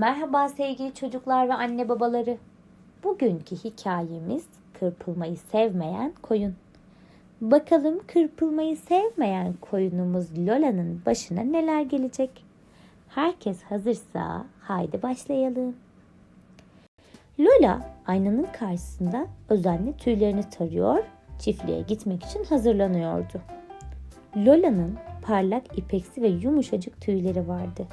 Merhaba sevgili çocuklar ve anne babaları. Bugünkü hikayemiz kırpılmayı sevmeyen koyun. Bakalım kırpılmayı sevmeyen koyunumuz Lola'nın başına neler gelecek? Herkes hazırsa haydi başlayalım. Lola aynanın karşısında özenle tüylerini tarıyor, çiftliğe gitmek için hazırlanıyordu. Lola'nın parlak ipeksi ve yumuşacık tüyleri vardı.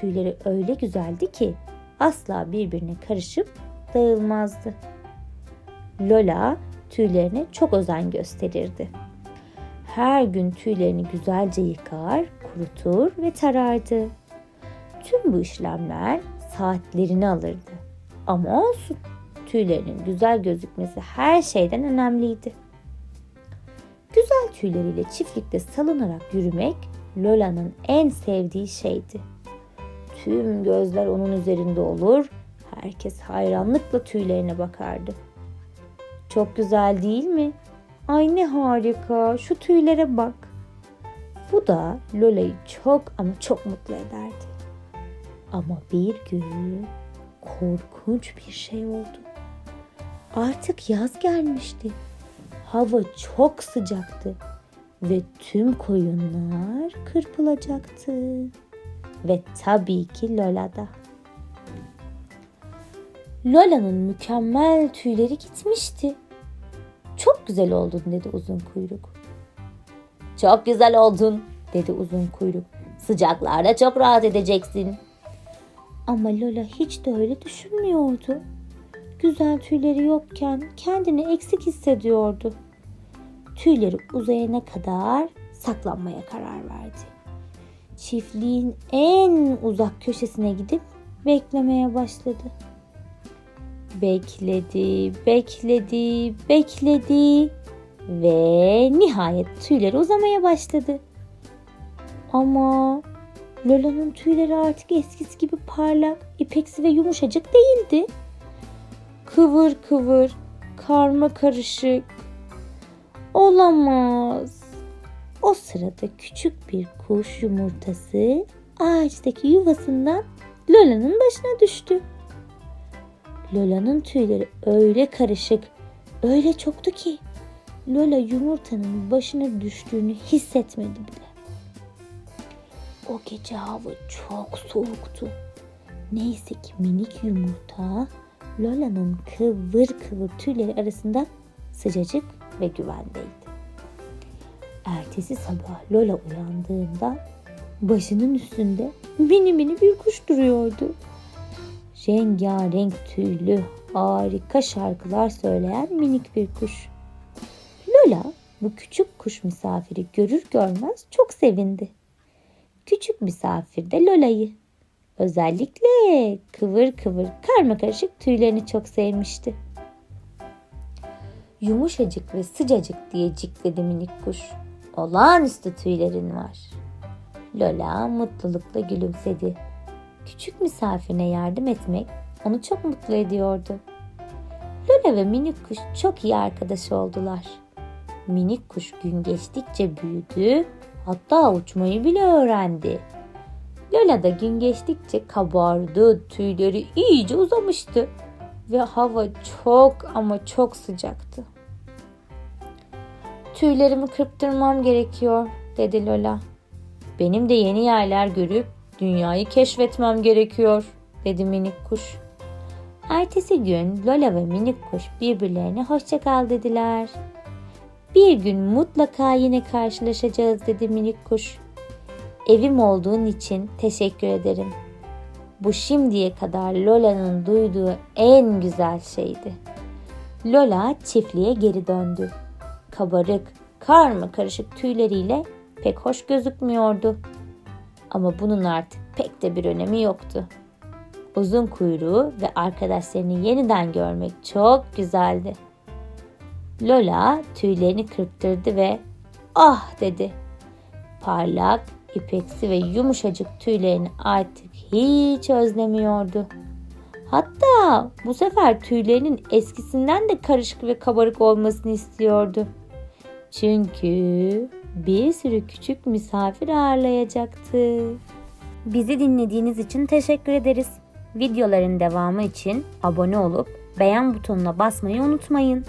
Tüyleri öyle güzeldi ki asla birbirine karışıp dağılmazdı. Lola tüylerine çok özen gösterirdi. Her gün tüylerini güzelce yıkar, kurutur ve tarardı. Tüm bu işlemler saatlerini alırdı. Ama olsun, tüylerinin güzel gözükmesi her şeyden önemliydi. Güzel tüyleriyle çiftlikte salınarak yürümek Lola'nın en sevdiği şeydi. Tüm gözler onun üzerinde olur, herkes hayranlıkla tüylerine bakardı. Çok güzel değil mi? Ay ne harika, şu tüylere bak. Bu da Lola'yı çok ama çok mutlu ederdi. Ama bir gün korkunç bir şey oldu. Artık yaz gelmişti. Hava çok sıcaktı ve tüm koyunlar kırpılacaktı. Ve tabii ki Lola da. Lola'nın mükemmel tüyleri gitmişti. Çok güzel oldun dedi uzun kuyruk. Çok güzel oldun dedi uzun kuyruk. Sıcaklarda çok rahat edeceksin. Ama Lola hiç de öyle düşünmüyordu. Güzel tüyleri yokken kendini eksik hissediyordu. Tüyleri uzayana kadar saklanmaya karar verdi. Çiftliğin en uzak köşesine gidip beklemeye başladı. Bekledi, bekledi, bekledi ve nihayet tüyleri uzamaya başladı. Ama Lola'nın tüyleri artık eskisi gibi parlak, ipeksi ve yumuşacık değildi. Kıvır kıvır, karma karışık. Olamaz. O sırada küçük bir kuş yumurtası ağaçtaki yuvasından Lola'nın başına düştü. Lola'nın tüyleri öyle karışık, öyle çoktu ki Lola yumurtanın başına düştüğünü hissetmedi bile. O gece hava çok soğuktu. Neyse ki minik yumurta Lola'nın kıvır kıvır tüyleri arasında sıcacık ve güvendeydi. Ertesi sabah Lola uyandığında başının üstünde mini mini bir kuş duruyordu. Rengarenk tüylü, harika şarkılar söyleyen minik bir kuş. Lola bu küçük kuş misafiri görür görmez çok sevindi. Küçük misafir de Lola'yı. Özellikle kıvır kıvır karma karışık tüylerini çok sevmişti. Yumuşacık ve sıcacık diye cikledi minik kuş. Olağanüstü tüylerin var. Lola mutlulukla gülümsedi. Küçük misafirine yardım etmek onu çok mutlu ediyordu. Lola ve minik kuş çok iyi arkadaş oldular. Minik kuş gün geçtikçe büyüdü, hatta uçmayı bile öğrendi. Lola da gün geçtikçe kabardı, tüyleri iyice uzamıştı ve hava çok ama çok sıcaktı. Tüylerimi kırptırmam gerekiyor, dedi Lola. Benim de yeni yerler görüp dünyayı keşfetmem gerekiyor, dedi minik kuş. Ertesi gün Lola ve minik kuş birbirlerine hoşça kal dediler. Bir gün mutlaka yine karşılaşacağız dedi minik kuş. Evim olduğun için teşekkür ederim. Bu şimdiye kadar Lola'nın duyduğu en güzel şeydi. Lola çiftliğe geri döndü. Kabarık, karma karışık tüyleriyle pek hoş gözükmüyordu. Ama bunun artık pek de bir önemi yoktu. Uzun kuyruğu ve arkadaşlarını yeniden görmek çok güzeldi. Lola tüylerini kırptırdı ve ah dedi. Parlak, ipeksi ve yumuşacık tüylerini artık hiç özlemiyordu. Hatta bu sefer tüylerinin eskisinden de karışık ve kabarık olmasını istiyordu. Çünkü bir sürü küçük misafir ağırlayacaktı. Bizi dinlediğiniz için teşekkür ederiz. Videoların devamı için abone olup beğen butonuna basmayı unutmayın.